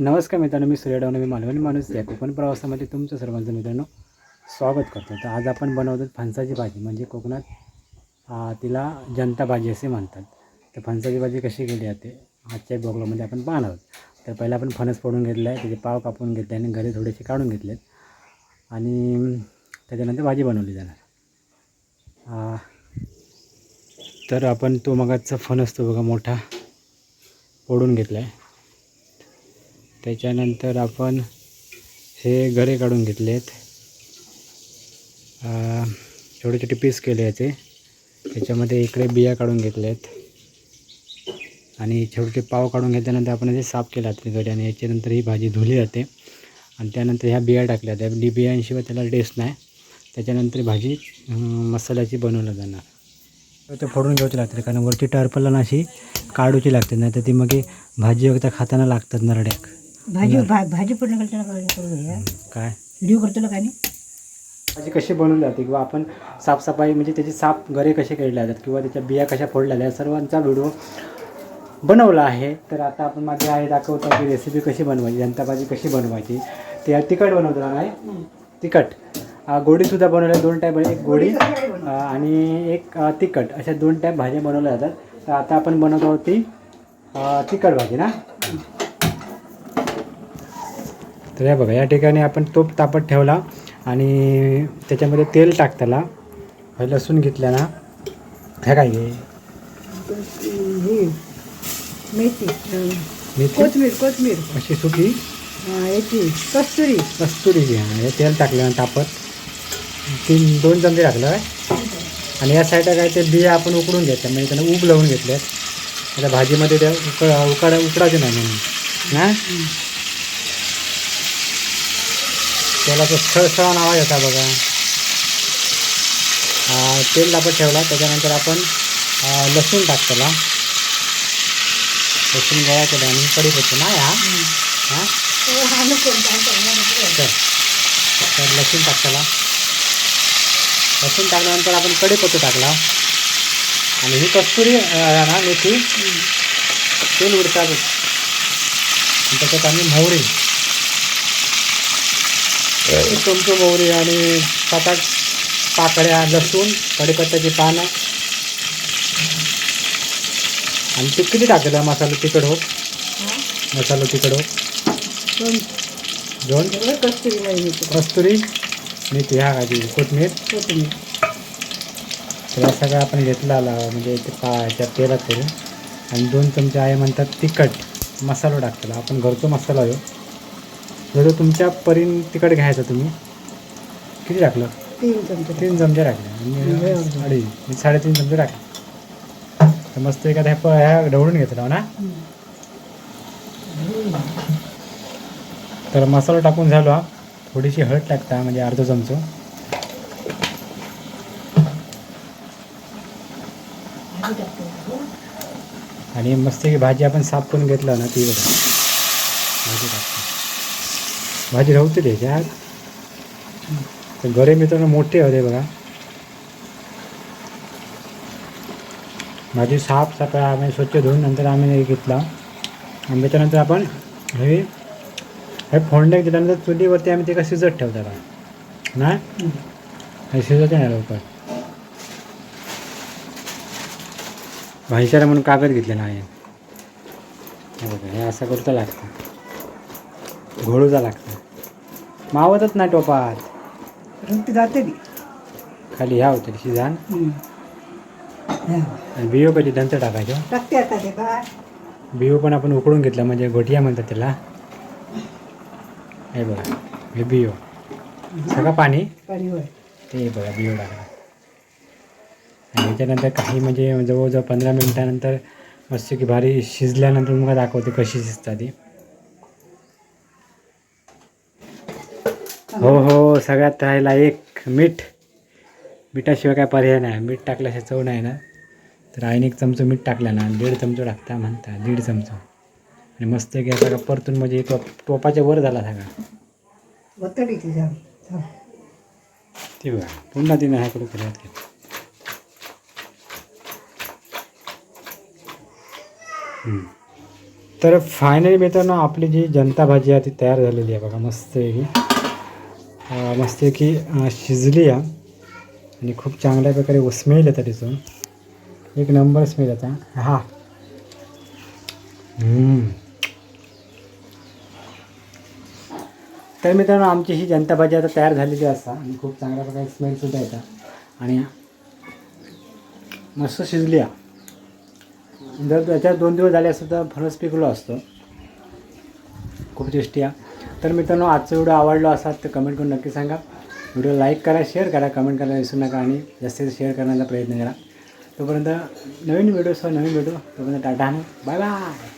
नमस्कार मित्रांनो मी सूर्य डावणे मी मालवणी माणूस. या कोकण प्रवासामध्ये तुमचं सर्वांचं मित्रांनो स्वागत करतो. तर आज आपण बनवतो फणसाची भाजी म्हणजे कोकणात तिला जनता भाजी असे म्हणतात. तर फणसाची भाजी कशी केली जाते आजच्या ब्लॉगमध्ये आपण पाहणार आहोत. तर पहिला आपण फणस फोडून घेतलं आहे त्याचे पाव कापून घेतले आणि घरी थोडेसे काढून घेतलेत. आणि त्याच्यानंतर भाजी बनवली जाणार. तर आपण तो मगाचा फणस तो बघा मोठा फोडून घेतला आहे त्याच्यानंतर आपण हे गरे काढून घेतलेत. छोटे छोटे पीस केले याचे. त्याच्यामध्ये इकडे बिया काढून घेतल्यात आणि छोटे पाव काढून घेतल्यानंतर आपण ते साफ केला गरे आणि याच्यानंतर ही भाजी धुली जाते. आणि त्यानंतर ह्या बिया टाकल्या त्या डी बियांशिवाय त्याला टेस्ट नाही. त्याच्यानंतर भाजी मसाल्याची बनवलं जाणार. ते फोडून घ्यावची लागते कारण वरची टर्पला अशी काढूची लागते नाही तर ती मग भाजी वगैरे खाताना लागतात नरड्याक. भाजी भा भाजी पूर्ण करताना काय व्हिडिओ करतो ना काय नाही? भाजी कशी बनवली जाते किंवा आपण साफसफाई म्हणजे त्याची साफ घरे कसे केले जातात किंवा त्याच्या बिया कशा फोडल्या या सर्वांचा व्हिडिओ बनवला आहे. तर आता आपण मागे आहे दाखवतो की रेसिपी कशी बनवायची जनता भाजी कशी बनवायची. ते तिखट बनवतो ना नाही तिखट गोडीसुद्धा बनवल्या दोन टाईप एक गोडी आणि एक तिखट. अशा दोन टाईप भाज्या बनवल्या जातात. तर आता आपण बनवत आहोत ती तिखट भाजी ना? तर हे बघा या ठिकाणी आपण तोप तापत ठेवला आणि त्याच्यामध्ये तेल टाकताला हे लसूण घेतल्या ना. हे काय घे ही मेथी कोथमीर कोथमीर. अशी सुकी? हा, याची कस्तुरी. कस्तुरी घ्या हे तेल टाकलं ना तापत. तीन दोन चमचे टाकलं आहे आणि या साईडला काय ते बिया आपण उकडून घेतल्या म्हणजे त्यांना उब लावून घेतल्यात. आता भाजीमध्ये त्या उकड उकाड उकडायचे नाही म्हणून. ना? त्याला तो सळसळा आवाज होता बघा. तेल तापत ठेवला त्याच्यानंतर आपण लसूण टाकतला. लसूण गोळा केला आणि कढीपत्ता नाही हा? हां? तर तर लसूण टाकताला. लसूण टाकल्यानंतर आपण कढीपत्ता टाकला. आणि ही कस्तुरी ना मेथी. तेल उडतात त्याच्यात आम्ही मोहरी. चमचो मोहरी आणि सात आठ पाकळ्या लसूण कढीपत्त्याची पानं. आणि ते किती टाकलं मसाला तिखट होत? मसाला तिखट होत? दोन. कस्तुरी कस्तुरी मेथी ह्या भाजी कोथमीर कोथमीर या सगळं आपण घेतला आला म्हणजे ते पा ह्याच्या तेलात करून. आणि दोन चमचे आहे म्हणतात तिखट. मसाला टाकताला आपण घरचो मसाला आहे जर तुमच्या परीन तिखट घ्यायचं तुम्ही किती टाकलं? तीन चमचे. तीन चमचे टाकले. आणि हम्म. अडीच मी साडेतीन चमचे टाकले. तर मस्त एखाद्या ह्या प- ह्या ढवळून घेतला ना? तर मसाला टाकून झालो हा. थोडीशी हळद टाकता म्हणजे अर्धा चमचो. आणि मस्त की भाजी आपण साफ करून घेतलं ना ती बघा. भाजी टाकतो. भाजी राहते त्याच्यात तर गरे मित्रांनो मोठे होते बघा. भाजी साफ सकाळ आम्ही स्वच्छ धुवून नंतर आम्ही घेतला. आणि त्याच्यानंतर आपण हे हे फोडण्यात त्याच्यानंतर चुलीवरती आम्ही ते का शिजत ठेवतात ना हे शिजत नाही लवकर. भाजीच्याला म्हणून कागद घेतलेला आहे. हे हे असं करता लागतं. घोळूचा लागतं. मावतच नाही टोपात. रंगती जाते ती. खाली ह्या होते शिजान. आणि बियो कधी नंतर टाकायचं? टाकते आता ते काय बियो पण आपण उकडून घेतला म्हणजे घोटिया म्हणतात त्याला. हे बघा हे बियो. सगळं पाणी? ते बघा बियो टाकला. आणि त्याच्यानंतर काही म्हणजे जवळजवळ पंधरा मिनिटानंतर मस्त की भारी शिजल्यानंतर मग दाखवते कशी शिजतात ती. हो हो सगळ्यात राहिला एक मीठ. मिठाशिवाय काय पर्याय नाही. मीठ टाकल्याशिवाय चव नाही ना. तर आईने एक चमचो मीठ टाकला ना. दीड चमचो टाकता म्हणता. दीड चमचो. आणि मस्त की सगळं परतून म्हणजे टोप टोपाच्या वर झाला सगळा. ती बघा. पुन्हा तिने ह्याकडे केल्यात घेत हम्म. तर फायनली मित्रांनो आपली जी जनता भाजी आहे ती तयार झालेली आहे बघा. मस्तपैकी अं, मस्तपैकी शिजली आहे. आणि खूप चांगल्या प्रकारे स्मेल येतं तिथून. एक नंबर स्मेल येता हा. तर मित्रांनो आमची ही जनता भाजी आता तयार झालेली असा. आणि खूप चांगल्या प्रकारे स्मेलसुद्धा येतात आणि मस्त शिजली आहे. जर त्याच्यात दोन दिवस झाले असतं तर फरस पिकलो असतो. खूप टेस्टी आहे. तर मित्रांनो आजचा व्हिडिओ आवडला असाल तर कमेंट करून नक्की सांगा. व्हिडिओ लाईक करा शेअर करा कमेंट करायला विसरू नका आणि जास्तीत शेअर करण्याचा प्रयत्न करा. तोपर्यंत नवीन व्हिडिओसह नवीन व्हिडिओ तोपर्यंत टाटा बाय बाय